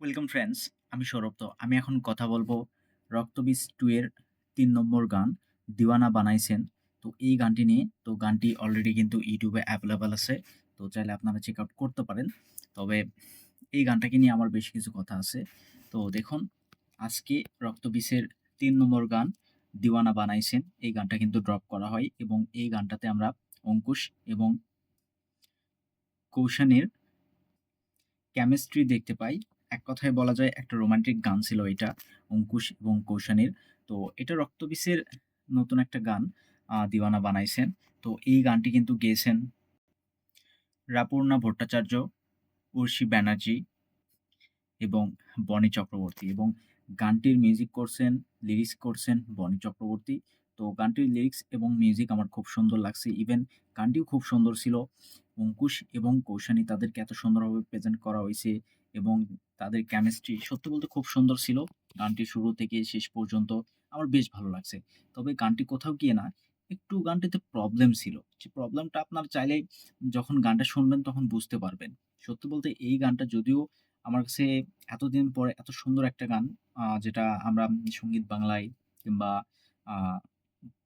Welcome friends আমি সৌরভ তো। আমি এখন কথা বলব রক্তবীজ টু এর তিন নম্বর গান, দিওয়ানা বানাইছেন। তো এই গানটি নিয়ে, তো গানটি অলরেডি কিন্তু ইউটিউবে অ্যাভেলেবেল আছে। তো চাইলে আপনারা চেক আউট করতে পারেন। তবে এই গানটাকে নিয়ে আমার বেশ কিছু কথা আছে। তো দেখুন, আজকে রক্তবীজের তিন নম্বর গান, দিওয়ানা বানাইছেন। এই গানটা কিন্তু ড্রপ করা হয় এবং এই গানটাতে আমরা অঙ্কুশ এবং কৌশানের কেমিস্ট্রি দেখতে পাই। এক কথায় বলা যায় একটা রোমান্টিক গান ছিল এটা, অঙ্কুশ এবং কৌশানীর। তো এটা রক্তবিষের নতুন একটা গান দিওয়ানা বানাইছেন। তো এই গানটি কিন্তু গেয়েছেন রাপূর্ণা ভট্টাচার্য উর্ষি ব্যানার্জি এবং বনি চক্রবর্তী এবং গানটির মিউজিক করছেন লিরিক্স করছেন বনি চক্রবর্তী। তো গানটির লিরিক্স এবং মিউজিক আমার খুব সুন্দর লাগছে। ইভেন গানটিও খুব সুন্দর ছিল। অঙ্কুশ এবং কৌশানী তাদেরকে এত সুন্দরভাবে প্রেজেন্ট করা হয়েছে। এবং তাদের কেমিস্ট্রি সত্যি বলতে খুব সুন্দর ছিল। গানটি শুরু থেকে শেষ পর্যন্ত আমার বেশ ভালো লাগছে। তবে গানটি কোথাও গিয়ে না একটু গানটিতে প্রবলেম ছিল। যে প্রবলেমটা আপনার চাইলে যখন গানটা শুনবেন তখন বুঝতে পারবেন। সত্যি বলতে এই গানটা যদিও আমার কাছে এতদিন পরে এত সুন্দর একটা গান যেটা আমরা সংগীত বাংলায় কিংবা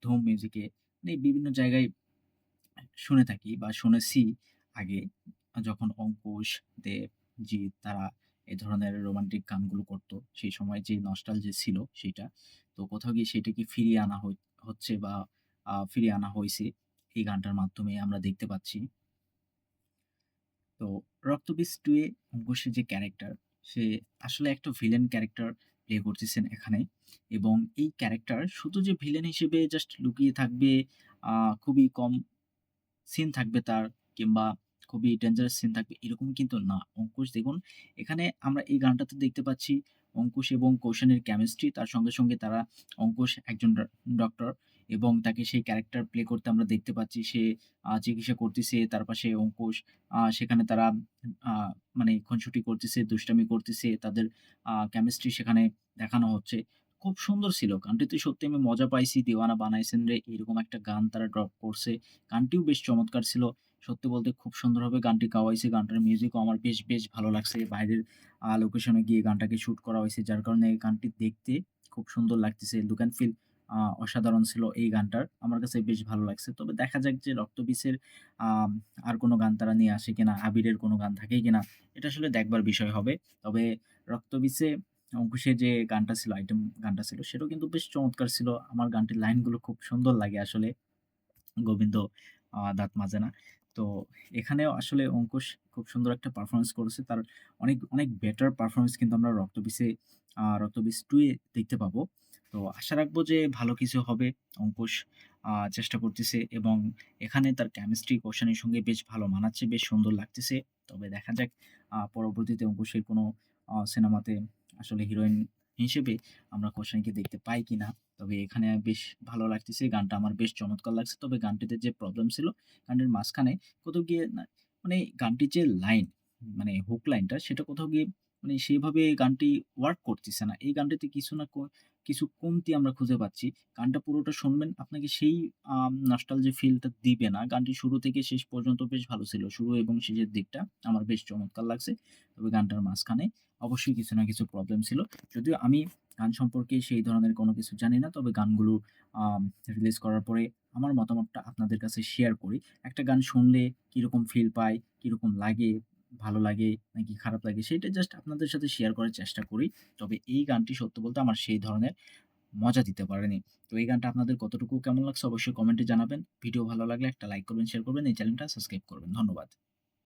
ধুম মিউজিকে মানে বিভিন্ন জায়গায় শুনে থাকি বা শুনেছি আগে। যখন অঙ্কুশ, দেব জিৎ তারা এ ধরনের রোমান্টিক গানগুলো করতো, সেই সময় যে নস্টালজি ছিল সেটা তো কোথাও গিয়ে সেটাকে ফিরিয়ে আনা হচ্ছে বা ফিরিয়ে আনা হয়েছে এই গানটার মাধ্যমে আমরা দেখতে পাচ্ছি। তো রক্তবীজ টু এ অঙ্কুশের যে ক্যারেক্টার সে আসলে একটা ভিলেন ক্যারেক্টার প্লে করতেছেন এখানে। এবং এই ক্যারেক্টার শুধু যে ভিলেন হিসেবে জাস্ট লুকিয়ে থাকবে খুবই কম সিন থাকবে তার, কিংবা খুবই ডেঞ্জারাস সিন থাকবে, এরকম কিন্তু না। অঙ্কুশ, দেখুন, এখানে আমরা এই গানটাতে দেখতে পাচ্ছি, অঙ্কুশ এবং কৌশানের কেমিস্ট্রি তার সঙ্গে সঙ্গে তারা অঙ্কুশ একজন ডক্টর এবং তাকে সেই ক্যারেক্টার প্লে করতে আমরা দেখতে পাচ্ছি, সে চিকিৎসা করতেছে, তার পাশে অঙ্কুশ সেখানে তারা মানে খুনসুটি করতেছে, দুষ্টামি করতেছে, তাদের কেমিস্ট্রি সেখানে দেখানো হচ্ছে। খুব সুন্দর ছিল। গানটিতে সত্যি আমি মজা পাইছি, দিওয়ানা বানাইছেন রে, এরকম একটা গান তারা ড্রপ করছে। গানটিও বেশ চমৎকার ছিল। সত্যি বলতে খুব সুন্দরভাবে গানটি গাওয়া হয়েছে গানটার মিউজিকও আমার বেশ বেশ ভালো লাগছে। বাইরের লোকেশনে গিয়ে গানটাকে শ্যুট করা হয়েছে, যার কারণে এই গানটি দেখতে খুব সুন্দর লাগতেছে। লুক অ্যান্ড ফিল অসাধারণ ছিল এই গানটার। আমার কাছে বেশ ভালো লাগছে। তবে দেখা যাক যে রক্তবীজের আর কোনো গান তারা নিয়ে আসে কিনা, আবিরের কোনো গান থাকে কিনা, এটা আসলে দেখবার বিষয় হবে। তবে রক্তবীজে অঙ্কুশের যে গানটা ছিল আইটেম গানটা ছিল, সেটাও কিন্তু বেশ চমৎকার ছিল। আমার গানটির লাইনগুলো খুব সুন্দর লাগে আসলে গোবিন্দ দাঁত মাজে না তো এখানেও আসলে অঙ্কুশ খুব সুন্দর একটা পারফরমেন্স করেছে। তার অনেক অনেক বেটার পারফরমেন্স কিন্তু আমরা রক্তবিষে রক্তবিষ টুয়ে দেখতে পাবো। তো আশা রাখব যে ভালো কিছু হবে অঙ্কুশ চেষ্টা করতেছে এবং এখানে তার কেমিস্ট্রি কোশানের সঙ্গে বেশ ভালো মানাচ্ছে, বেশ সুন্দর লাগতেছে। তবে দেখা যাক পরবর্তীতে অঙ্কুশের কোনো সিনেমাতে আসলে হিরোইন হিসেবে আমরা কোশানকে দেখতে পাই কিনা। তবে এখানে বেশ ভালো লাগতেছে, গানটা আমার বেশ চমৎকার লাগছে। তবে গানটিতে যে প্রবলেম ছিল, গানটির মাঝখানে কোথাও গিয়ে না- মানে গানটির যে লাইন মানে হুক লাইনটা সেটা কোথাও গিয়ে মানে সেইভাবে গানটি ওয়ার্ক করতেছে না। এই গানটিতে কিছু না কিছু কমতি আমরা খুঁজে পাচ্ছি। গানটা পুরোটা শুনবেন, আপনাকে সেই নস্টাল যে ফিলটা দিবে না। গানটি শুরু থেকে শেষ পর্যন্ত বেশ ভালো ছিল। শুরু এবং শেষের দিকটা আমার বেশ চমৎকার লাগছে। তবে গানটার মাঝখানে অবশ্যই কিছু না কিছু প্রবলেম ছিল। যদিও আমি গান সম্পর্কে সেই ধরনের কোনো কিছু জানি না, তবে গানগুলো রিলিজ করার পরে আমার মতামতটা আপনাদের কাছে শেয়ার করি। একটা গান শুনলে কীরকম ফিল পাই কীরকম লাগে ভালো লাগে নাকি খারাপ লাগে সেটা জাস্ট আপনাদের সাথে শেয়ার করার চেষ্টা করি। তবে এই গানটি সত্য বলতে আমার সেই ধরনের মজা দিতে পারেনি। তো এই গানটা আপনাদের কতটুকু কেমন লাগছে অবশ্যই কমেন্টে জানাবেন। ভিডিও ভালো লাগলে একটা লাইক করবেন শেয়ার করবেন, এই চ্যানেলটা সাবস্ক্রাইব করবেন। ধন্যবাদ।